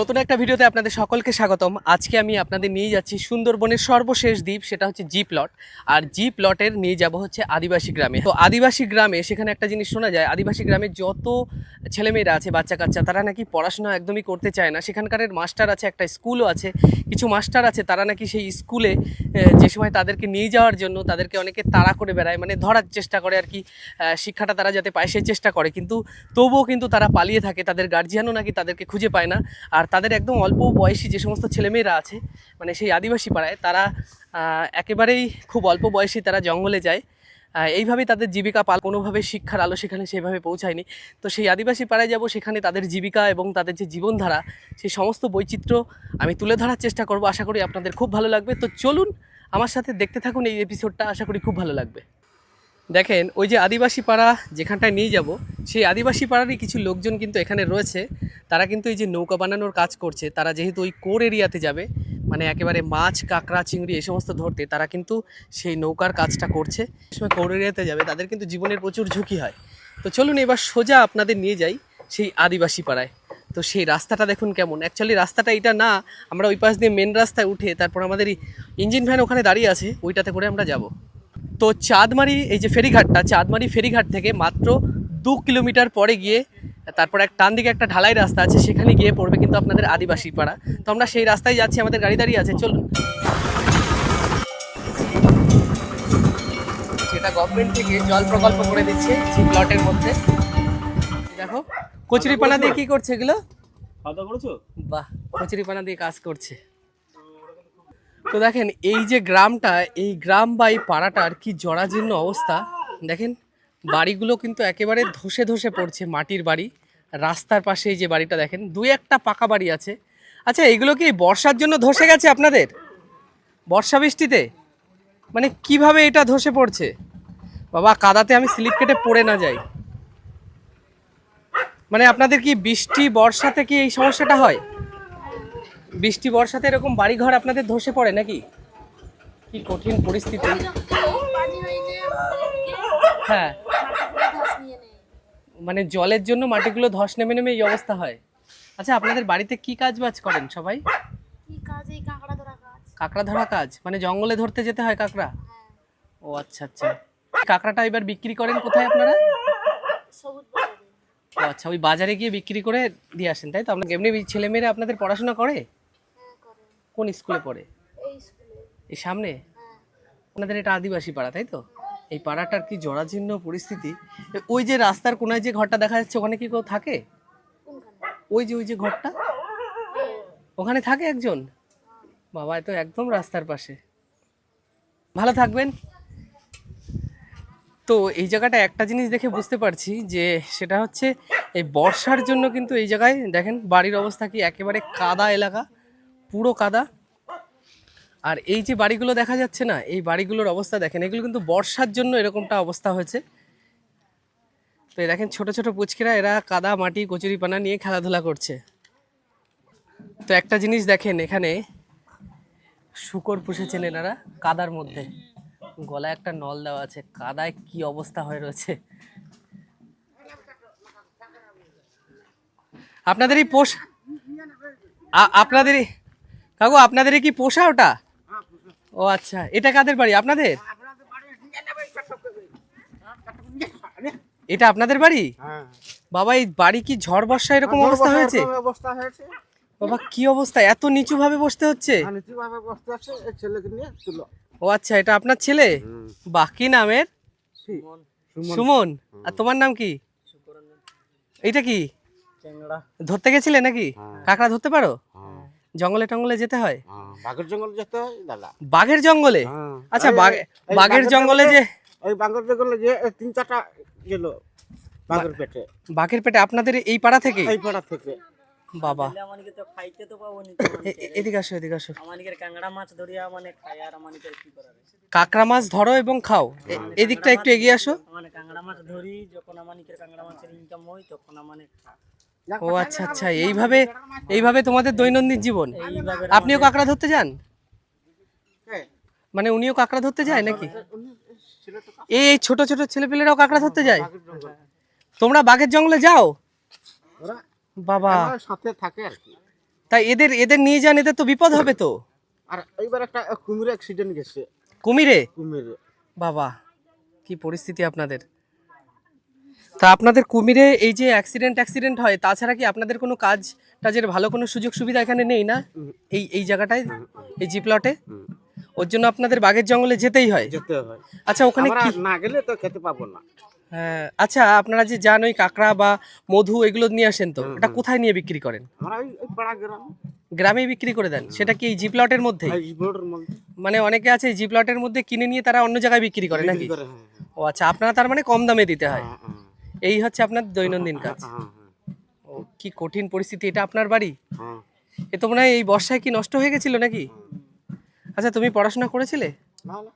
নতুন একটা ভিডিওতে আপনাদের সকলকে স্বাগতম। আজকে আমি আপনাদের নিয়ে যাচ্ছি সুন্দরবনের সর্বশেষ দ্বীপ, সেটা হচ্ছে জি প্লট আর জি প্লটের নিয়ে যাব হচ্ছে আদিবাসী গ্রামে। তো আদিবাসী গ্রামে, সেখানে একটা জিনিস শোনা যায়, আদিবাসী গ্রামে যত ছেলেমেয়েরা আছে বাচ্চা কাচ্চা তারা নাকি পড়াশোনা একদমই করতে চায় না। সেখানকার মাস্টার আছে, একটা স্কুলও আছে, কিছু মাস্টার আছে, তারা নাকি সেই স্কুলে যে সময় তাদেরকে নিয়ে যাওয়ার জন্য তাদেরকে অনেকে তাড়া করে বেড়ায় মানে ধরার চেষ্টা করে আর কি শিক্ষাটা তারা যাতে পায় সেই চেষ্টা করে। কিন্তু তবুও কিন্তু তারা পালিয়ে থাকে, তাদের গার্জিয়ানও নাকি তাদেরকে খুঁজে পায় না। আর তাদের একদম অল্প বয়সী যে সমস্ত ছেলেমেয়েরা আছে মানে সেই আদিবাসী পাড়ায়, তারা একেবারেই খুব অল্প বয়সী তারা জঙ্গলে যায়। এইভাবেই তাদের জীবিকা পাল, কোনোভাবে শিক্ষার আলো সেখানে সেভাবে পৌঁছায়নি। তো সেই আদিবাসী পাড়ায় যাব, সেখানে তাদের জীবিকা এবং তাদের যে জীবনধারা, সেই সমস্ত বৈচিত্র্য আমি তুলে ধরার চেষ্টা করব। আশা করি আপনাদের খুব ভালো লাগবে। তো চলুন আমার সাথে দেখতে থাকুন এই এপিসোডটা আশা করি খুব ভালো লাগবে। দেখেন, ওই যে আদিবাসী পাড়া যেখানটায় নিয়ে যাব, সেই আদিবাসী পাড়ারই কিছু লোকজন কিন্তু এখানে রয়েছে। তারা কিন্তু এই যে নৌকা বানানোর কাজ করছে, তারা যেহেতু ওই কোর এরিয়াতে যাবে মানে একেবারে মাছ, কাঁকড়া, চিংড়ি এই সমস্ত ধরতে, তারা কিন্তু সেই নৌকার কাজটা করছে। সময় কোর এরিয়াতে যাবে, তাদের কিন্তু জীবনের প্রচুর ঝুঁকি হয়। তো চলুন এবার সোজা আপনাদের নিয়ে যাই সেই আদিবাসী পাড়ায়। তো সেই রাস্তাটা দেখুন কেমন। অ্যাকচুয়ালি রাস্তাটা এটা না, আমরা ওই পাশ দিয়ে মেন রাস্তায় উঠে তারপর আমাদের ইঞ্জিন ভ্যান ওখানে দাঁড়িয়ে আছে, ওইটাতে করে আমরা যাব। তো চাঁদমারি এই যে ফেরিঘাটটা চাঁদমারি ফেরিঘাট থেকে মাত্র দু কিলোমিটার পরে গিয়ে তারপর এক টান দিকে একটা ঢালাই রাস্তা আছে সেখানে গিয়ে পড়বে কিন্তু আপনাদের আদিবাসী পাড়া। তো আমরা সেই রাস্তায় যাচ্ছি আমাদের গাড়ি দাঁড়িয়ে আছে চলুন। সেটা গভর্নমেন্ট থেকে জল প্রকল্প করে দিচ্ছে সেই প্লটের মধ্যে। দেখো কচুরিপানা দিয়ে কি করছে এগুলো? বাহ কচুরিপানা দিয়ে কাজ করছে। তো দেখেন, এই যে গ্রামটা, এই গ্রাম বা এই পাড়াটার কি জরাজীর্ণ অবস্থা? দেখেন, বাড়িগুলো কিন্তু একেবারে ধসে ধসে পড়ছে, মাটির বাড়ি। রাস্তার পাশে এই যে বাড়িটা দেখেন, দুই একটা পাকা বাড়ি আছে। আচ্ছা এগুলো কি বর্ষার জন্য ধসে গেছে আপনাদের? বর্ষা বৃষ্টিতে? মানে কীভাবে এটা ধসে পড়ছে? বাবা, কাদাতে আমি স্লিপ কেটে পড়ে না যাই। মানে আপনাদের কি বৃষ্টি, বর্ষাতে কি এই সমস্যাটা হয়? বৃষ্টি বর্ষাতে এরকম বাড়িঘর আপনাদের ধসে পড়ে নাকি? কি কঠিন পরিস্থিতি। হ্যাঁ। মানে জলের জন্য মাটিগুলো ধস নেমে নেমে এই অবস্থা হয়। আচ্ছা আপনাদের বাড়িতে কি কাজ বাজ করেন সবাই? কাঁকড়া ধরা কাজ। মানে জঙ্গলে ধরতে যেতে হয় কাঁকড়া? ও আচ্ছা আচ্ছা। কাঁকড়াটা এবার বিক্রি করেন কোথায় আপনারা? ও আচ্ছা ওই বাজারে গিয়ে বিক্রি করে দিয়ে আসেন তাই তো? আপনার এমনি ছেলেমেয়েরা আপনাদের পড়াশোনা হ্যাঁ করে? কোন স্কুলে পড়ে? এই সামনে? হ্যাঁ। আপনাদের এটা আদিবাসী পাড়া তাই তো? এই পাড়াটার কি জরাজীর্ণ পরিস্থিতি? ওই যে রাস্তার কোনায় যে ঘরটা দেখা যাচ্ছে ওখানে কি কেউ থাকে? ওই যে ওই যে ঘরটা? ওখানে থাকে একজন? বাবা তো একদম রাস্তার পাশে। ভালো থাকবেন। তো এই জায়গাটা একটা জিনিস দেখে বুঝতে পারছি যে সেটা হচ্ছে এই বর্ষার জন্য কিন্তু এই জায়গায় দেখেন বাড়ির অবস্থা কি একেবারে কাদা এলাকা। পুরো কাদা। আর এই যে বাড়িগুলো দেখা যাচ্ছে না, এই বাড়িগুলোর অবস্থা দেখেন, এগুলো কিন্তু বর্ষার জন্য এরকমটা অবস্থা হয়েছে। তো এই দেখেন ছোট ছোট পুচকিরা, এরা কাদা, মাটি কচুরিপানা নিয়ে খেলাধুলা করছে। তো একটা জিনিস দেখেন, এখানে শুকর পুষেছেন এনারা কাদার মধ্যে। গলায় একটা নল দেওয়া আছে, কাদায় কি অবস্থা হয়ে রয়েছে। আপনাদেরই পোষ আ- আপনাদেরই কাকু আপনাদেরই কি পোষা ওটা? ও আচ্ছা এটা কাদের বাড়ি? আপনাদের? এটা আপনাদের বাড়ি? হ্যাঁ বাবা এই বাড়ি কি ঝড় বর্ষা এরকম অবস্থা হয়েছে? অবস্থা হয়েছে। বাবা কি অবস্থা? এত নিচু ভাবে বসতে হচ্ছে? আর কীভাবে বসতে আছে এই ছেলেকে নিয়ে তুলো। ও আচ্ছা এটা আপনার ছেলে? বাহ কি নামের সুমন। আর তোমার নাম কি? এটা কি? ধরতে গেছিলে নাকি? হ্যাঁ। কাঁকড়া ধরতে পারো? হ্যাঁ জঙ্গলে টঙ্গলে যেতে হয়? হ্যাঁ, বাঘের জঙ্গল যেতে হয় দাদা। বাঘের জঙ্গলে? হ্যাঁ। আচ্ছা বাঘের জঙ্গলে যে ওই বাঘের জঙ্গলে যে তিন চারটা গেল বাঘের পেটে। বাঘের পেটে আপনাদের এই পাড়া থেকে? এই পাড়া থেকে। বাবা। আমানিকে খাইতে তো পাবো নি এ- এ- এদিকে আসো এদিকে আসো। মাছ ধরিয়া মানে খাই আর আমানিকের কি করার আছে? কাঁকড়া মাছ ধরো এবং খাও। এদিকটা একটু এগিয়ে আসো। মানে কাংড়া মাছ ধরি যখন আমানিকের কাংড়া মাছের ইনকাম হয় তখন আমানে। ও আচ্ছা আচ্ছা এইভাবে এইভাবে তোমাদের দৈনন্দিন জীবন। আপনিও কাঁকড়া ধরতে যান? হ্যাঁ। মানে উনিও কাঁকড়া ধরতে যায় নাকি? এই ছোট ছোট ছেলেপেলেরাও কাঁকড়া ধরতে যায়? তোমরা বাঘের জঙ্গলে যাও? বাবা। সাথে থাকে আর কি। তা এদের এদের নিয়ে যান এদের তো বিপদ হবে তো। আর এইবার একটা কুমির অ্যাক্সিডেন্ট গেছে। কুমিরে? কুমির। বাবা কি পরিস্থিতি আপনাদের। তা আপনাদের কুমিরে এই যে অ্যাক্সিডেন্ট অ্যাক্সিডেন্ট হয় তাছাড়া কি আপনাদের কোনো কাজ টাজের ভালো কোনো সুযোগ সুবিধা এখানে নেই না? এই এই জায়গাটায়? এই জি প্লটে ওর জন্য আপনাদের বাগের জঙ্গলে যেতেই হয়? যেতে হয়। আচ্ছা ওখানে কি না গেলে তো খেতে পাবো না। হ্যাঁ, আচ্ছা আপনারা যে যান ওই কাঁকড়া বা মধু এগুলো নিয়ে আসেন তো এটা কোথায় নিয়ে বিক্রি করেন? গ্রামে। বিক্রি করে দেন? সেটা কি এই জি প্লটের মধ্যে? এই মানে অনেকে আছে জি প্লটের মধ্যে কিনে নিয়ে তারা অন্য জায়গায় বিক্রি করে নাকি? হ্যাঁ, হ্যাঁ। ও আচ্ছা আপনারা তার মানে কম দামে দিতে হয় হ্যাঁ, হ্যাঁ, এই হচ্ছে আপনার দৈনন্দিন কাজ। হ্যাঁ, ও কি কঠিন পরিস্থিতি এটা আপনার বাড়ি? হ্যাঁ, এ তো মনে হয় এই বর্ষায় কি নষ্ট হয়ে গেছিল নাকি? আচ্ছা তুমি পড়াশোনা করেছিলে।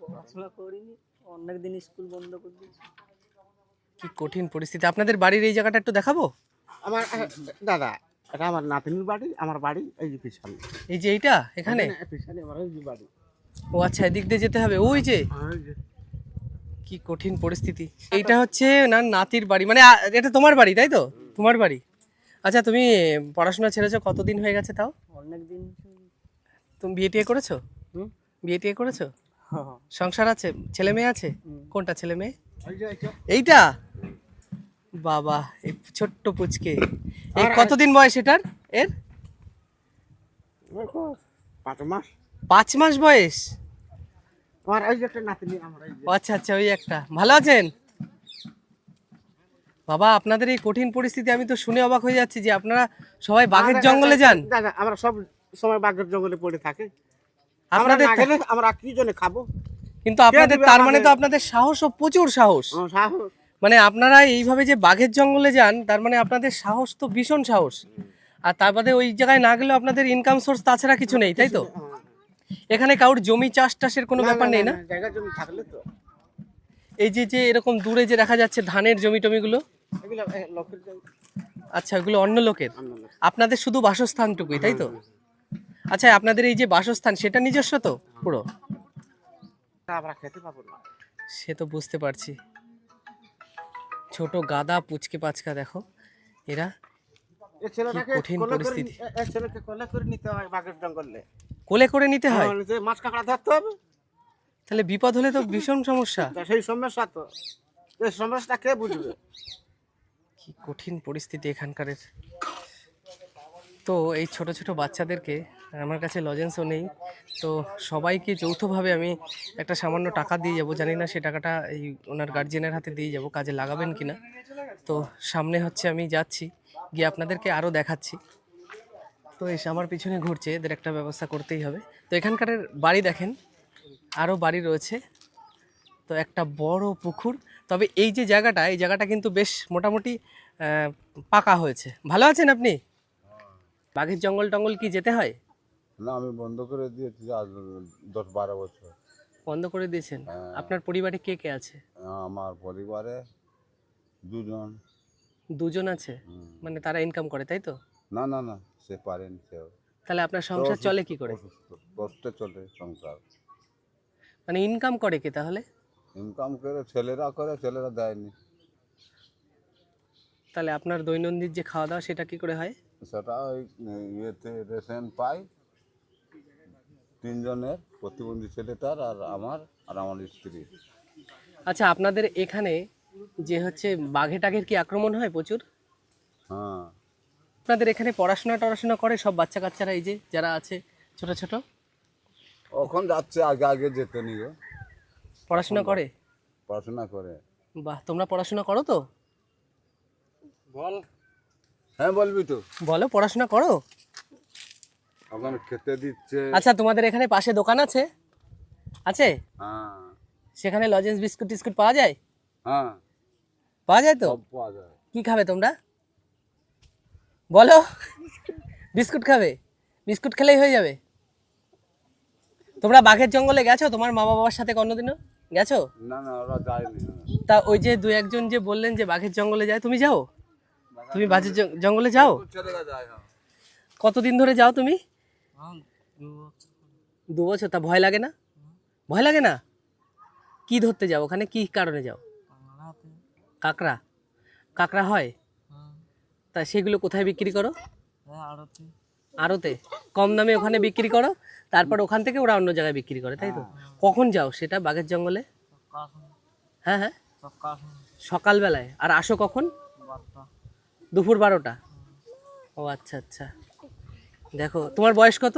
পড়াশোনা করিনি অনেক দিন স্কুল বন্ধ করে দিয়েছি। কি কঠিন পরিস্থিতি। আপনাদের বাড়ির এই জায়গাটা একটু দেখাবো? আমার দাদা এটা আমার নাতিনির বাড়ি আমার বাড়ি এই যে পিছনে। এই যে এইটা এখানে? পিছনে আমার ওই যে বাড়ি। ও আচ্ছা এদিক দিয়ে যেতে হবে। ওই যে ওই যে। কি কঠিন পরিস্থিতি। এইটা হচ্ছে না নাতির বাড়ি মানে এটা তোমার বাড়ি তাই তো? তোমার বাড়ি? আচ্ছা তুমি পড়াশোনা ছেড়েছো কতদিন হয়ে গেছে তাও? অনেক দিন তুমি বিয়ে টিয়ে করেছ? হুম? বিয়ে টিয়ে করেছ? সংসার আছে? ছেলে মেয়ে আছে? কোনটা ছেলে মেয়ে? এইটা। বাবা এই ছোট্ট পুচকে। এই কতদিন বয়স এটার? এর? পাঁচ মাস। পাঁচ মাস বয়স? আমার যে একটা নাতনি আমার আচ্ছা আচ্ছা ওই একটা। ভালো আছেন? বাবা আপনাদের এই কঠিন পরিস্থিতি আমি তো শুনে অবাক হয়ে যাচ্ছি যে আপনারা সবাই বাঘের জঙ্গলে যান। দাদা আমরা সব সময় বাঘের জঙ্গলে পড়ে থাকি। আপনাদের আমরা কি জন্য খাব? কিন্তু আপনাদের তার মানে তো আপনাদের সাহস ও প্রচুর সাহস। সাহস। মানে আপনারা এইভাবে যে বাঘের জঙ্গলে যান তার মানে আপনাদের সাহস তো ভীষণ সাহস। আর তার বাদে ওই জায়গায় না গেলেও আপনাদের ইনকাম সোর্স তাছাড়া কিছু নেই তাই তো। এখানে কারোর জমি চাষ টাসের কোনো ব্যাপার নেই না জায়গা জমি থাকলে তো। এই যে যে এরকম দূরে যে দেখা যাচ্ছে ধানের জমি টমিগুলো? আচ্ছা ওগুলো অন্য লোকের? আপনাদের শুধু বাসস্থানটুকুই তাই তো? আচ্ছা আপনাদের এই যে বাসস্থান সেটা নিজস্ব তো পুরো? আমরা খেতে পাবো না। সে তো বুঝতে পারছি। ছোট গাদা পুচকে পাচকা দেখো। এরা কঠিন পরিস্থিতি। নি- এ- এ ছেলেকে কোলে করে নিতে হয় বাঘের জঙ্গলে। কোলে করে নিতে হয়? তাহলে যে মাছ কাঁকড়া ধরতে হবে। তাহলে বিপদ হলে তো ভীষণ সমস্যা। সেই সমস্যা তো। এই সমস্যা কে বুঝবে? কি কঠিন পরিস্থিতি এখানকারের। তো এই ছোট ছোট বাচ্চাদেরকে আমার কাছে লজেন্সও নেই। তো সবাইকে যৌথভাবে আমি একটা সামান্য টাকা দিয়ে যাব। জানি না সে টাকাটা এই ওনার গার্জিয়ানের হাতে দিয়ে যাব কাজে লাগাবেন কিনা। তো সামনে হচ্ছে আমি যাচ্ছি গিয়ে আপনাদেরকে আরও দেখাচ্ছি। তো এসে আমার পিছনে ঘুরছে এদের একটা ব্যবস্থা করতেই হবে। তো এখানকার বাড়ি দেখেন আরও বাড়ি রয়েছে। তো একটা বড় পুকুর। তবে এই যে জায়গাটা এই জায়গাটা কিন্তু বেশ মোটামুটি পাকা হয়েছে। ভালো আছেন আপনি? বাঘের জঙ্গল টঙ্গল কি যেতে হয়? না আমি বন্ধ করে দিয়েছি আজ দশ বারো বছর। বন্ধ করে দিয়েছেন? হ্যাঁ। আপনার পরিবারে কে কে আছে? আমার পরিবারে দুজন। দুজন আছে? মানে তারা ইনকাম করে তাই তো? না না না। সে পারেন সেও। তাহলে আপনার সংসার চলে কি করে? অসুস্থ কষ্টে চলে সংসার। মানে ইনকাম করে কি তাহলে? ইনকাম করে ছেলেরা করে ছেলেরা দেয়নি। তাহলে আপনার দৈনন্দিন যে খাওয়া দাওয়া সেটা কি করে হয়? সেটা ওই ইয়েতে রেশন পাই। তিনজনের প্রতিবন্ধী ছেলেটার আর আমার আর আমার স্ত্রী। আচ্ছা আপনাদের এখানে যে হচ্ছে বাঘে টাঘের কি আক্রমণ হয় প্রচুর? হ্যাঁ। আপনাদের এখানে পড়াশোনা টড়াশোনা করে সব বাচ্চা কাচ্চারা এই যে যারা আছে ছোট ছোট? এখন যাচ্ছে আগে আগে যেতে নিয়ে। পড়াশোনা করে? পড়াশোনা করে। বাহ তোমরা পড়াশোনা করো তো? বল। হ্যাঁ বলবি তো। বলো পড়াশোনা করো? এখন খেতে দিচ্ছে। আচ্ছা তোমাদের এখানে পাশে দোকান আছে? আছে? হ্যাঁ। সেখানে লজেন্স বিস্কুট টিস্কুট পাওয়া যায়? হ্যাঁ। পাওয়া যায় তো? পাওয়া যায়। কি খাবে তোমরা? বলো। বিস্কুট খাবে? বিস্কুট খেলেই হয়ে যাবে। তোমরা বাঘের জঙ্গলে গেছো? তোমার মা বাবার সাথে কোনোদিনও গেছো? না না ওরা যায়নি। তা ওই যে দু একজন যে বললেন যে বাঘের জঙ্গলে যায় তুমি যাও? তুমি বাঘের জঙ্গলে যাও? কতদিন ধরে যাও তুমি? দু বছর। তা ভয় লাগে না? ভয় লাগে না? কি ধরতে যাও? ওখানে কি কারণে যাও? কাঁকড়া। কাঁকড়া হয়? তা সেগুলো কোথায় বিক্রি করো? আড়তে। কম দামে ওখানে বিক্রি করো তারপর ওখান থেকে ওরা অন্য জায়গায় বিক্রি করে তাই তো? কখন যাও সেটা বাঘের জঙ্গলে? হ্যাঁ হ্যাঁ। সকালবেলায়। আর আসো কখন? দুপুর বারোটা। ও আচ্ছা আচ্ছা। দেখো তোমার বয়স কত?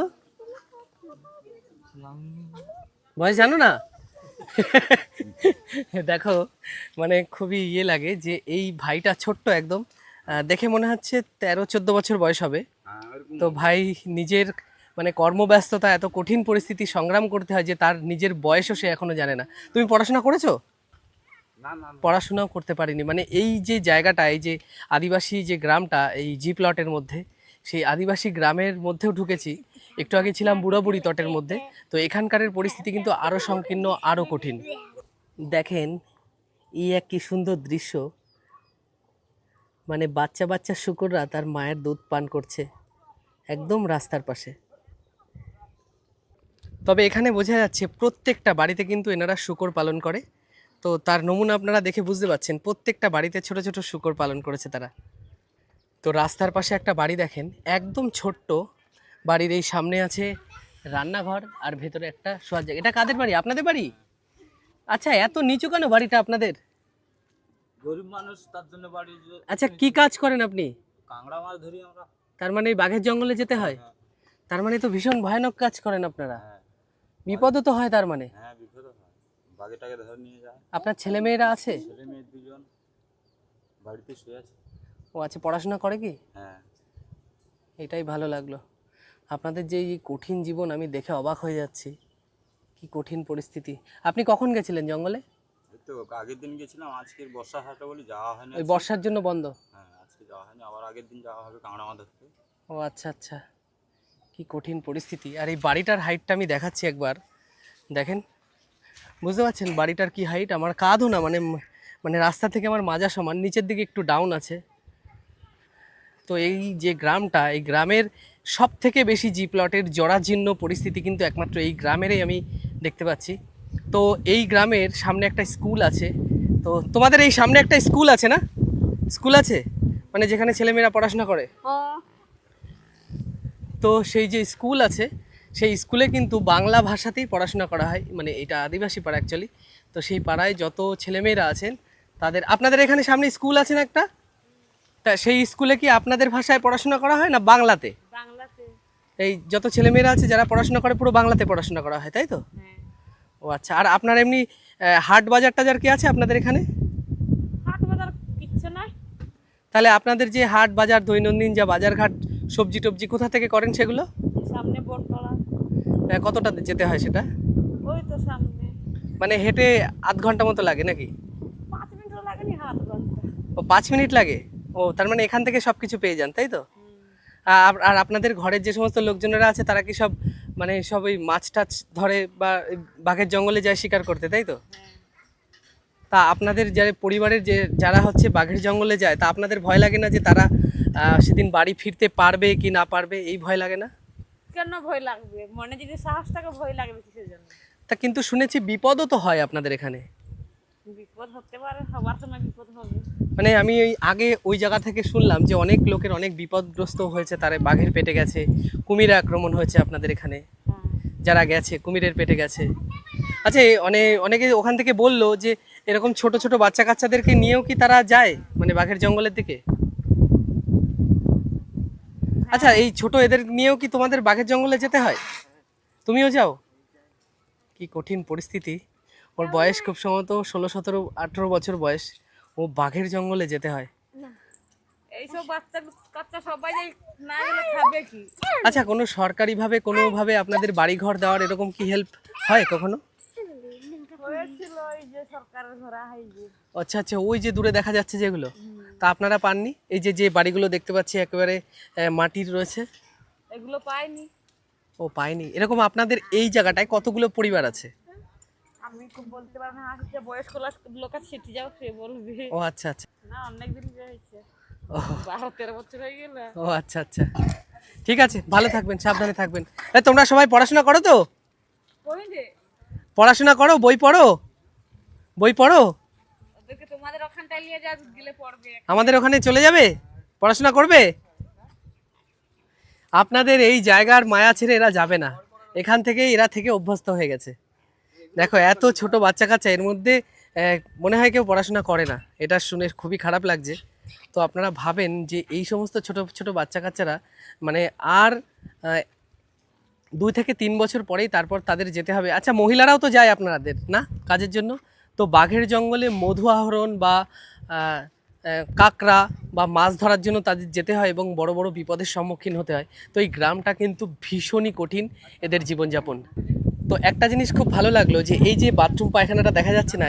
বয়স জানো না? দেখো মানে খুবই ইয়ে লাগে যে এই ভাইটা ছোট্ট একদম। দেখে মনে হচ্ছে তেরো চোদ্দ বছর বয়স হবে। তো ভাই নিজের মানে কর্মব্যস্ততা এত কঠিন পরিস্থিতি সংগ্রাম করতে হয় যে তার নিজের বয়সও সে এখনও জানে না। তুমি পড়াশোনা করেছ? পড়াশোনাও করতে পারিনি। মানে এই যে জায়গাটা এই যে আদিবাসী যে গ্রামটা এই জি প্লটের মধ্যে সেই আদিবাসী গ্রামের মধ্যেও ঢুকেছি। একটু আগে ছিলাম বুড়াবুড়ি তটের মধ্যে তো এখানকারের পরিস্থিতি কিন্তু আরও সংকীর্ণ আরও কঠিন। দেখেন এই এক কি সুন্দর দৃশ্য। মানে বাচ্চা বাচ্চা শুকুররা তার মায়ের দুধ পান করছে একদম রাস্তার পাশে। তবে এখানে বোঝা যাচ্ছে প্রত্যেকটা বাড়িতে কিন্তু এনারা শুকর পালন করে। তো তার নমুনা আপনারা দেখে বুঝতে পারছেন, প্রত্যেকটা বাড়িতে ছোট ছোট শুকর পালন করেছে তারা। তো রাস্তার পাশে একটা বাড়ি দেখেন, একদম ছোট্ট। বাড়ির এই সামনে আছে রান্নাঘর আর ভেতরে একটা শোয়ার জায়গা। এটা কাদের বাড়ি? আপনাদের বাড়ি? আচ্ছা এত নিচু কেন বাড়িটা আপনাদের? গরিব মানুষ তার জন্য বাড়ি আচ্ছা কি কাজ করেন আপনি? কাঁকড়া মাছ ধরি আমরা। তার মানে এই বাঘের জঙ্গলে যেতে হয়? তার মানে তো ভীষণ ভয়ানক কাজ করেন আপনারা। হ্যাঁ। বিপদও তো হয় তার মানে। হ্যাঁ বিপদ হয়। বাঘেটাকে ধরে নিয়ে যায়। আপনার ছেলে মেয়েরা আছে? ছেলে মেয়ে দুজন। বাড়িতে শুয়ে আছে। ও আচ্ছা পড়াশোনা করে কি? হ্যাঁ। এটাই ভালো লাগল। আপনাদের যে এই কঠিন জীবন আমি দেখে অবাক হয়ে যাচ্ছি। কি কঠিন পরিস্থিতি। আপনি কখন গেছিলেন জঙ্গলে? এই তো আগের দিন গেছিলাম আজকের বর্ষা হাটে বলে যাওয়া হয়নি ওই বর্ষার জন্য বন্ধ? হ্যাঁ আজকে যাওয়া হয়নি আবার আগের দিন যাওয়া হবে কাঁকড়া মাছ ধরতে ও আচ্ছা আচ্ছা। কি কঠিন পরিস্থিতি। আর এই বাড়িটার হাইটটা আমি দেখাচ্ছি একবার। দেখেন বুঝতে পারছেন বাড়িটার কি হাইট আমার কাঁধও না মানে মানে রাস্তা থেকে আমার মাজা সমান নিচের দিকে একটু ডাউন আছে। তো এই যে গ্রামটা এই গ্রামের সব থেকে বেশি জি প্লটের জরাজীর্ণ পরিস্থিতি কিন্তু একমাত্র এই গ্রামেরই আমি দেখতে পাচ্ছি। তো এই গ্রামের সামনে একটা স্কুল আছে। তো তোমাদের এই সামনে একটা স্কুল আছে না? স্কুল আছে? মানে যেখানে ছেলেমেয়েরা পড়াশোনা করে? তো সেই যে স্কুল আছে সেই স্কুলে কিন্তু বাংলা ভাষাতেই পড়াশোনা করা হয়। মানে এটা আদিবাসী পাড়া অ্যাকচুয়ালি তো সেই পাড়ায় যত ছেলেমেয়েরা আছেন তাদের আপনাদের এখানে সামনে স্কুল আছে না একটা? তা সেই স্কুলে কি আপনাদের ভাষায় পড়াশোনা করা হয় না বাংলাতে? বাংলাতে। এই যত ছেলেমেয়েরা আছে যারা পড়াশোনা করে পুরো বাংলাতে পড়াশোনা করা হয় তাই তো? হ্যাঁ। ও আচ্ছা আর আপনার এমনি হাট বাজার টাজার কি আছে আপনাদের এখানে? হাট বাজার কিচ্ছু নাই। তাহলে আপনাদের যে হাট বাজার দৈনন্দিন যা বাজারঘাট সবজি টবজি কোথা থেকে করেন সেগুলো? সামনে বটতলা। কতটা যেতে হয় সেটা? ওই তো সামনে। মানে হেঁটে আধ ঘণ্টা মতো লাগে নাকি? পাঁচ মিনিটও লাগেনি হাত ঘণ্টা ও পাঁচ মিনিট লাগে? ও তার মানে এখান থেকে সব কিছু পেয়ে যান তাই তো? আর আপনাদের ঘরের যে সমস্ত লোকজনেরা আছে তারা কি সব মানে সব ওই মাছ টাছ ধরে বা বাঘের জঙ্গলে যায় শিকার করতে তাই তো? তা আপনাদের যারা পরিবারের যে যারা হচ্ছে বাঘের জঙ্গলে যায় তা আপনাদের ভয় লাগে না যে তারা সেদিন বাড়ি ফিরতে পারবে কি না পারবে? এই ভয় লাগে না? কেন ভয় লাগবে? মনে যদি সাহস থাকে ভয় লাগবে কিসের জন্য? তা কিন্তু শুনেছি বিপদও তো হয় আপনাদের এখানে। বিপদ হতে পারে সবার সময় বিপদ হবে। মানে আমি ওই আগে ওই জায়গা থেকে শুনলাম যে অনেক লোকের অনেক বিপদগ্রস্ত হয়েছে তারা বাঘের পেটে গেছে কুমির আক্রমণ হয়েছে আপনাদের এখানে। হ্যাঁ। যারা গেছে কুমিরের পেটে গেছে। আচ্ছা অনেক অনেকে ওখান থেকে বলল যে এরকম ছোট ছোট বাচ্চা কাচ্চাদেরকে নিয়েও কি তারা যায় মানে বাঘের জঙ্গলের দিকে? আচ্ছা এই ছোট এদের নিয়েও কি তোমাদের বাঘের জঙ্গলে যেতে হয়? তুমিও যাও। কি কঠিন পরিস্থিতি। ওর বয়স খুব সম্ভবত ষোলো সতেরো আঠেরো বছর বয়স। ও বাঘের জঙ্গলে যেতে হয়। এইসব বাচ্চা কাচ্চা সবাই না গেলে খাবে কি? আচ্ছা কোনো সরকারিভাবে কোনোভাবে আপনাদের বাড়ি ঘর দেওয়ার এরকম কি হেল্প হয় কখনো? হয়েছিল ওই যে সরকারের ধরা যে আচ্ছা আচ্ছা ওই যে দূরে দেখা যাচ্ছে যেগুলো তা আপনারা পাননি? এই যে যে বাড়িগুলো দেখতে পাচ্ছি একেবারে মাটির রয়েছে। এগুলো পাইনি। ও পায়নি। এরকম আপনাদের এই জায়গাটায় কতগুলো পরিবার আছে? আমি খুব বলতে পারব না আসছে বয়স্ক লোক- আছে সেটি যাও সে বলবে। ও আচ্ছা আচ্ছা। না অনেক দিন হয়েছে। বারো তেরো বছর হয়ে গেল। ও আচ্ছা আচ্ছা। ঠিক আছে ভালো থাকবেন সাবধানে থাকবেন। তোমরা সবাই পড়াশোনা করো তো? পড়াশোনা করো বই পড়ো? বই পড়ো? আমাদের ওখানে চলে যাবে? পড়াশোনা করবে? আপনাদের এই জায়গার মায়া ছেড়ে এরা যাবে না। এখান থেকে এরা থেকে অভ্যস্ত হয়ে গেছে। দেখো, এত ছোট বাচ্চা কাচ্চা, এর মধ্যে মনে হয় কেউ পড়াশোনা করে না। এটা শুনে খুবই খারাপ লাগছে। তো আপনারা ভাবেন যে এই সমস্ত ছোট ছোট বাচ্চা কাচ্চারা মানে আর দুই থেকে তিন বছর পরেই তারপর তাদের যেতে হবে। আচ্ছা মহিলারাও তো যায় আপনাদের, না? কাজের জন্য? তো বাঘের জঙ্গলে মধু আহরণ বা কাঁকড়া বা মাছ ধরার জন্য তাদের যেতে হয় এবং বড় বড় বিপদের সম্মুখীন হতে হয়। তো এই গ্রামটা কিন্তু ভীষণই কঠিন এদের জীবনযাপন। তো একটা জিনিস খুব ভালো লাগল যে এই যে বাথরুম পায়খানাটা দেখা যাচ্ছে না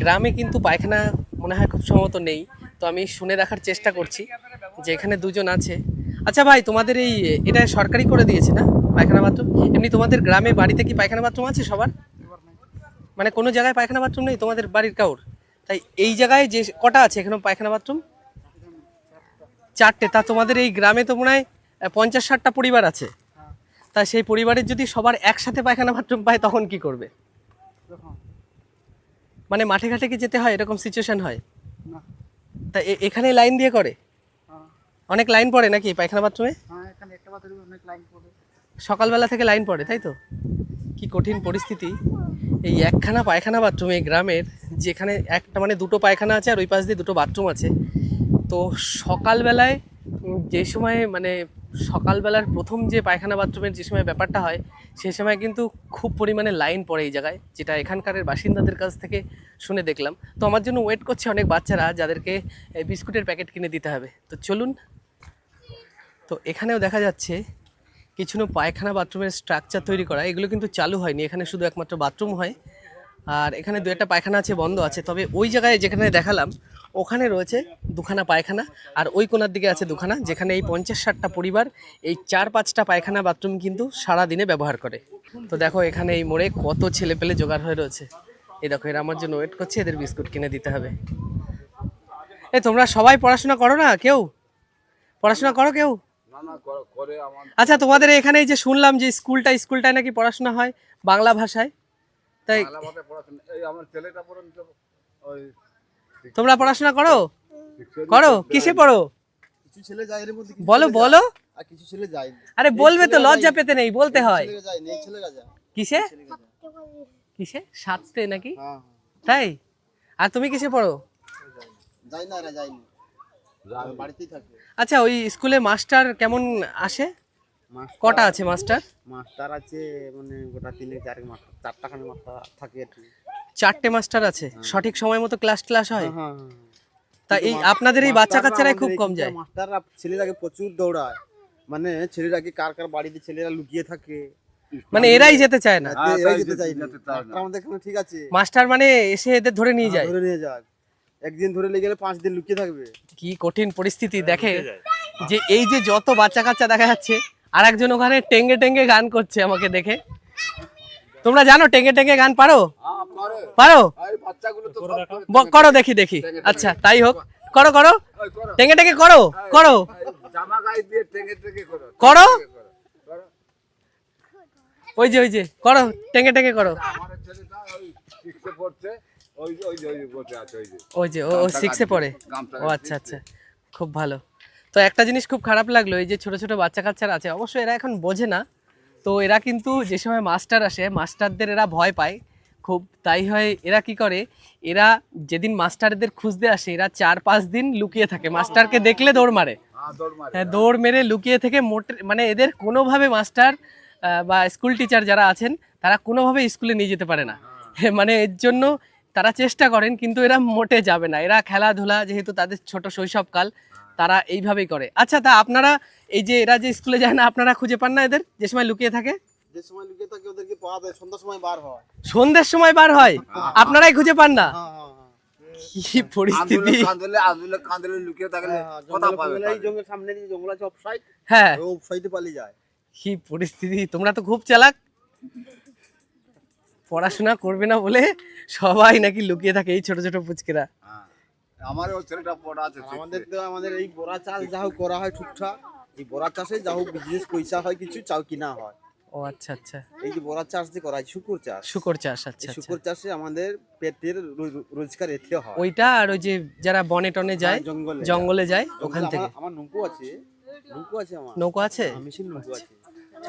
গ্রামে কিন্তু পায়খানা মনে হয় খুব সম্ভবত নেই। তো আমি শুনে দেখার চেষ্টা করছি যে এখানে দুজন আছে। আচ্ছা ভাই, তোমাদের এই, এটা সরকারি করে দিয়েছে না পায়খানা বাথরুম? এমনি তোমাদের গ্রামে বাড়িতে কি পায়খানা বাথরুম আছে সবার? মানে কোনো জায়গায় পায়খানা বাথরুম নেই? তোমাদের বাড়ির কাউর? তাই এই জায়গায় যে কটা আছে? এখানে পায়খানা বাথরুম? চারটে। তা তোমাদের এই গ্রামে তো মনে হয় পঞ্চাশ ষাটটা পরিবার আছে। তা সেই পরিবারের যদি সবার একসাথে পায়খানা বাথরুম পায় তখন কি করবে? মানে মাঠে ঘাটে কি যেতে হয়? এরকম সিচুয়েশন হয়। তা এখানে লাইন দিয়ে করে? অনেক লাইন পড়ে নাকি পায়খানা বাথরুমে? হ্যাঁ সকালবেলা থেকে লাইন পড়ে তাই তো? কি কঠিন পরিস্থিতি। এই একখানা পায়খানা বাথরুম এই গ্রামের, যেখানে একটা মানে দুটো পায়খানা আছে আর ওই পাশ দিয়ে দুটো বাথরুম আছে। তো সকালবেলায় যে সময় মানে সকালবেলার প্রথম যে পায়খানা বাথরুমের যে সময় ব্যাপারটা হয় সেই সময় কিন্তু খুব পরিমাণে লাইন পড়ে এই জায়গায়, যেটা এখানকার বাসিন্দাদের কাছ থেকে শুনে দেখলাম। তো আমার জন্য ওয়েট করছে অনেক বাচ্চারা যাদেরকে বিস্কুটের প্যাকেট কিনে দিতে হবে। তো চলুন। তো এখানেও দেখা যাচ্ছে কিছু না পায়খানা বাথরুমের স্ট্রাকচার তৈরি করা, এগুলো কিন্তু চালু হয়নি, এখানে শুধু একমাত্র বাথরুম হয়। আর এখানে দু একটা পায়খানা আছে, বন্ধ আছে, তবে ওই জায়গায় যেখানে দেখালাম, ওখানে রয়েছে দুখানা পায়খানা, আর ওই কোনার দিকে আছে দুখানা, যেখানে এই পঞ্চাশ ষাটটা পরিবার, এই চার পাঁচটা পায়খানা বাথরুম কিন্তু সারা দিনে ব্যবহার করে। তো দেখো এখানে এই মোড়ে কত ছেলে পেলে জোগাড় হয়ে রয়েছে। এই দেখো, এরা আমার জন্য ওয়েট করছে, এদের বিস্কুট কিনে দিতে হবে। এ, তোমরা সবাই পড়াশোনা করো না, কেউ? পড়াশোনা করো কেউ? আচ্ছা তোমাদের এখানে যে শুনলাম যে স্কুলটা স্কুলটায় নাকি পড়াশোনা হয় বাংলা ভাষায়? তাই বাংলা ভাষায় পড়াশোনা এই আমার ছেলেটা পর্যন্ত ওই তোমরা পড়াশোনা করো? করো? কিসে পড়ো? কিছু ছেলে যায় এর মধ্যে বলো বলো। আর কিছু ছেলে যায় আরে বলবে তো লজ্জা পেতে নেই বলতে হয়। কিসে। কিসে? সাততে নাকি? হ্যাঁ তাই? আর তুমি কিসে পড়ো? হ্যাঁ যায় না। বাড়িতেই থাকে। আচ্ছা ওই স্কুলে মাস্টার কেমন আসে? কটা আছে মাস্টার? মাস্টার আছে মানে গোটা তিনে চার মাস্টার চারটা খানি মাস্টার থাকে চারটে মাস্টার আছে? সঠিক সময় মতো ক্লাস ক্লাস হয়? হ্যাঁ, হ্যাঁ, হ্যাঁ। তা এই আপনাদের এই বাচ্চা কাচ্চারাই খুব কম যায়। মাস্টাররা ছেলেরাকে প্রচুর দৌড়ায়। মানে ছেলেরা কি কার কার বাড়িতে ছেলেরা লুকিয়ে থাকে। মানে এরাই যেতে চায় না। হ্যাঁ, এরাই যেতে চায় না। আমাদের এখানে ঠিক আছে। মাস্টার মানে এসে এদের ধরে নিয়ে যায়। ধরে নিয়ে যাক একদিন ধরে লেগে গেলে পাঁচ দিন লুকিয়ে থাকবে। কি কঠিন পরিস্থিতি দেখে যে এই যে যত বাচ্চা কাচ্চা দেখা যাচ্ছে আর একজন ওখানে টেঙ্গে টেঙ্গে গান করছে আমাকে দেখে। তোমরা জানো টেঙ্গে টেঙ্গে গান পারো? হ্যাঁ, পারো। এই বাচ্চাগুলো তো সব করে। ব- করো দেখি দেখি। আচ্ছা তাই হোক। করো করো। টেঙ্গে টেঙ্গে করো করো। এই জামা গায়ে দিয়ে টেঙ্গে টেঙ্গে করো। ওই যে ওই যে করো। টেঙ্গে টেঙ্গে করো। পড়ছে। ওই যে- ও সিক্সে পড়ে? ও আচ্ছা আচ্ছা। খুব ভালো। তো একটা জিনিস খুব খারাপ লাগল এই যে ছোট ছোট বাচ্চা কাচ্চারা আছে অবশ্যই এরা এখন বোঝে না। তো এরা কিন্তু যে সময় মাস্টার আসে মাস্টারদের এরা ভয় পায় খুব। তাই হয় এরা কি করে এরা যেদিন মাস্টারদের খুঁজতে আসে এরা চার পাঁচ দিন লুকিয়ে থাকে। মাস্টারকে দেখলে দৌড় মারে। হ্যাঁ দৌড় মারে হ্যাঁ দৌড় মেরে লুকিয়ে থেকে মোটে মানে এদের কোনোভাবে মাস্টার বা স্কুল টিচার যারা আছেন তারা কোনোভাবে স্কুলে নিয়ে যেতে পারে না। মানে এর জন্য তারা চেষ্টা করেন কিন্তু এরা মোটে যাবে না। এরা খেলাধুলা যেহেতু তাদের ছোট শৈশবকাল তারা এইভাবেই করে। আচ্ছা তা আপনারা এই যে এরা যে স্কুলে যায় না আপনারা খুঁজে পান না এদের? যে সময় লুকিয়ে থাকে? যে সময় লুকিয়ে থাকে ওদেরকে পাওয়া যায় সন্ধ্যার সময় বার হয়। সন্ধ্যের সময় বার হয়? আপনারাই খুঁজে পান না? হ্যাঁ হ্যাঁ হ্যাঁ। কি পরিস্থিতি? কান্দলে আন্দোলন কান্দলে লুকিয়ে থাকলে হ্যাঁ, কথা পাবে এই তাহলে? সামনে যে জঙ্গল আছে অফ হ্যাঁ। অফ পালিয়ে যায়। কি পরিস্থিতি? তোমরা তো খুব চালাক। পড়াশোনা করবে না বলে সবাই নাকি লুকিয়ে থাকে এই ছোট ছোট পুচকেরা। হ্যাঁ আমার ওই ছেলেটা পড়া আছে আমাদের তো আমাদের এই বড়া চাষ যা হোক করা হয় ঠিকঠাক এই বড়া চাষে যা হোক বিজনেস পয়সা হয় কিছু চাও কিনা হয়। ও আচ্ছা আচ্ছা। এই যে বড়া চাষ যে করা হয় শুকুর চাষ। শুকর চাষ আচ্ছা আচ্ছা। শুকুর চাষে আমাদের পেটের রোজগার এতে হয়। ওইটা আর ওই যে যারা বনে টনে যায় হ্যাঁ, জঙ্গলে জঙ্গলে যায়। ওখান থেকে। আমার- নৌকো আছে। নৌকো আছে আমার। নৌকো আছে? সেই নৌকো আছে।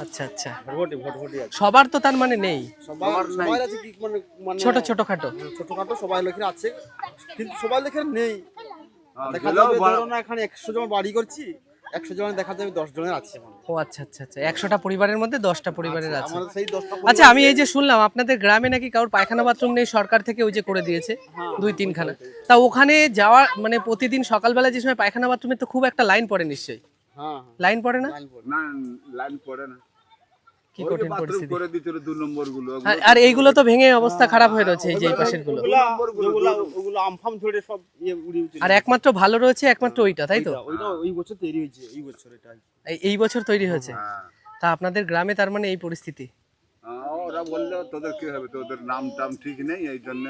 আচ্ছা আচ্ছা। ভটভটি ভটভটি আছে। সবার তো তার মানে নেই। সবার সবাই আছে কি মানে মানে ছোট ছোট খাটো ছোটখাটো সবাই লোকের আছে। কিন্তু সবাই লোকের নেই। হ্যাঁ, দেখা যাবে ধরো না এখানে একশো জন বাড়ি করছি একশো জন দেখা যাবে দশ জনের আছে মানে। ও আচ্ছা আচ্ছা আচ্ছা। একশোটা পরিবারের মধ্যে দশটা পরিবারের আছে। আমাদের আচ্ছা আমি এই যে শুনলাম আপনাদের গ্রামে নাকি কারোর পায়খানা বাথরুম নেই সরকার থেকে ওই যে করে দিয়েছে দুই তিনখানা। তা ওখানে যাওয়া মানে প্রতিদিন সকালবেলা যে সময় পায়খানা বাথরুমে তো খুব একটা লাইন পড়ে নিশ্চয়ই। হ্যাঁ লাইন পড়ে না? লাইন পড়ে। না লাইন পড়ে না। কি কঠিন পরিস্থিতি। করে নম্বরগুলো আর- এইগুলো তো ভেঙে অবস্থা খারাপ হয়ে রয়েছে এই যে এই পাশেরগুলো। ওগুলো আমফাম সব ইয়ে উড়ে উঠে আর একমাত্র ভালো রয়েছে একমাত্র ওইটা তাই তো? ওইটা ওই বছর তৈরি হয়েছে এই বছর এটা এই- বছর তৈরি হয়েছে? হ্যাঁ। তা আপনাদের গ্রামে তার মানে এই পরিস্থিতি? হ্যাঁ, ওরা বলল তোদের কি হবে? তোদের নাম টাম ঠিক নেই এই জন্য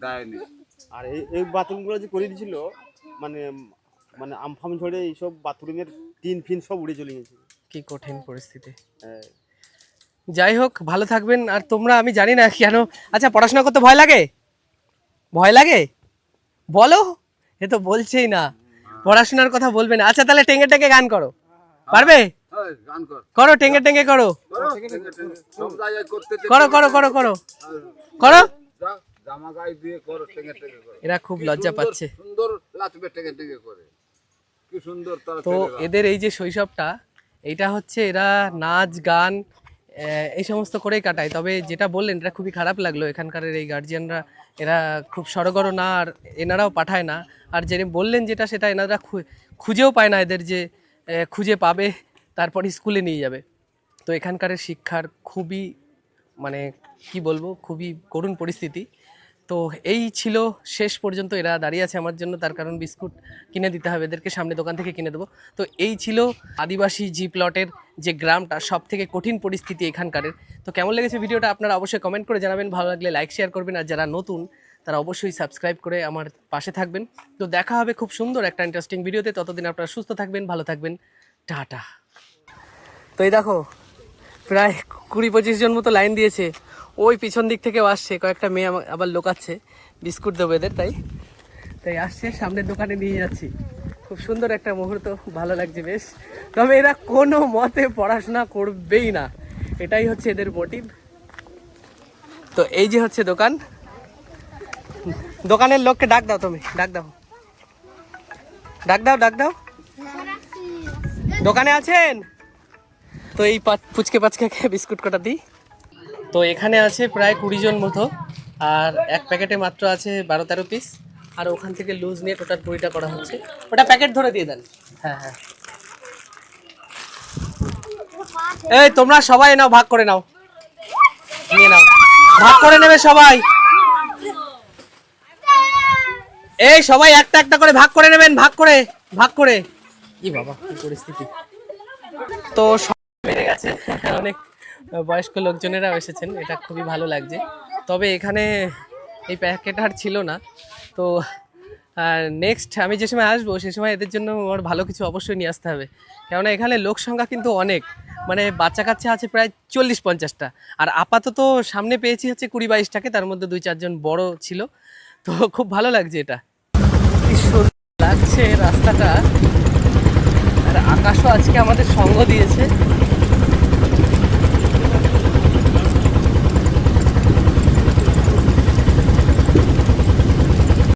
দেয়নি। আর এই এই বাথরুমগুলো যে করে দিয়েছিল মানে মানে আমফাম ঝরে এইসব বাথরুমের টিন ফিন সব উড়ে চলে গেছে। কি কঠিন পরিস্থিতি। হ্যাঁ। যাই হোক ভালো থাকবেন। আর তোমরা আমি জানি না কেন। আচ্ছা পড়াশোনা করতে ভয় লাগে? ভয় লাগে? বলো। এ তো বলছেই না। পড়াশোনার কথা বলবে না। আচ্ছা তাহলে টেঙ্গে টেঙ্গে গান করো। পারবে? কর করো টেঙ্গে টেঙ্গে করো। করো। করো করো করো। করো। করো যা, জামা গায়ে দিয়ে করো টেঙে টেঙে করে। এরা খুব লজ্জা পাচ্ছে। সুন্দর লাচবে টেঙে টেঙে করে। তো এদের এই যে শৈশবটা এইটা হচ্ছে এরা নাচ গান এই সমস্ত করেই কাটায়। তবে যেটা বললেন এটা খুবই খারাপ লাগল এখানকার এই গার্জিয়ানরা এরা খুব সড়গড় না আর এনারাও পাঠায় না। আর যে বললেন যেটা সেটা এনারা খুঁজেও পায় না এদের যে খুঁজে পাবে তারপর স্কুলে নিয়ে যাবে। তো এখানকার শিক্ষার খুবই মানে কি বলব খুবই করুণ পরিস্থিতি। তো এই ছিল শেষ পর্যন্ত, এরা দাঁড়িয়ে আছে আমার জন্য, তার কারণ বিস্কুট কিনে দিতে হবে, এদেরকে সামনে দোকান থেকে কিনে দেবো। তো এই ছিল আদিবাসী জি প্লটের যে গ্রামটা সব থেকে কঠিন পরিস্থিতি এখানকারের। তো কেমন লেগেছে ভিডিওটা আপনারা অবশ্যই কমেন্ট করে জানাবেন, ভালো লাগলে লাইক শেয়ার করবেন, আর যারা নতুন, তারা অবশ্যই সাবস্ক্রাইব করে আমার পাশে থাকবেন। তো দেখা হবে খুব সুন্দর একটা ইন্টারেস্টিং ভিডিওতে, ততদিন আপনারা সুস্থ থাকবেন, ভালো থাকবেন, টাটা। তো এই দেখো, প্রায় কুড়ি পঁচিশ জন মতো লাইন দিয়েছে। ওই পিছন দিক থেকেও আসছে, কয়েকটা মেয়ে আবার লোকাচ্ছে, বিস্কুট দেবো এদের তাই। তাই আসছে, সামনের দোকানে নিয়ে যাচ্ছি। খুব সুন্দর একটা মুহূর্ত, ভালো লাগছে বেশ। তবে এরা কোনো মতে পড়াশোনা করবেই না। এটাই হচ্ছে এদের মোটিভ তো এই যে হচ্ছে দোকান। দোকানের লোককে ডাক দাও তুমি, ডাক দাও। ডাক দাও ডাক দাও। দোকানে আছেন? তো এই পুচকে পাচকে বিস্কুট কটা দিই। তো এখানে আছে প্রায় কুড়ি জন মতো, আর এক প্যাকেটে মাত্র আছে বারো তেরো পিস আর ওখান থেকে লুজ নিয়ে টোটাল কুড়িটা করা হচ্ছে। ওটা প্যাকেট ধরে দিয়ে দেন। হ্যাঁ হ্যাঁ। এই, তোমরা সবাই নাও, ভাগ করে নাও। নিয়ে নাও। ভাগ করে নেবে সবাই। এই, সবাই একটা একটা করে ভাগ করে নেবেন, ভাগ করে ভাগ করে। কি বাবা, কি পরিস্থিতি। তো সব বেড়ে গেছে। অনেক বয়স্ক লোকজনেরাও এসেছেন, এটা খুবই ভালো লাগছে। তবে এখানে এই প্যাকেট আর ছিল না। তো নেক্সট আমি যে সময় আসব, সে সময় এদের জন্য আমার ভালো কিছু অবশ্যই নিয়ে আসতে হবে। কেননা এখানে লোক সংখ্যা কিন্তু অনেক। মানে বাচ্চা কাচ্চা আছে প্রায় চল্লিশ পঞ্চাশটা। আর আপাতত সামনে পেয়েছি হচ্ছে কুড়ি বাইশটাকে, তার মধ্যে দুই চারজন বড় ছিল। তো খুব ভালো লাগছে এটা। লাগছে রাস্তাটা। আর আকাশও আজকে আমাদের সঙ্গ দিয়েছে।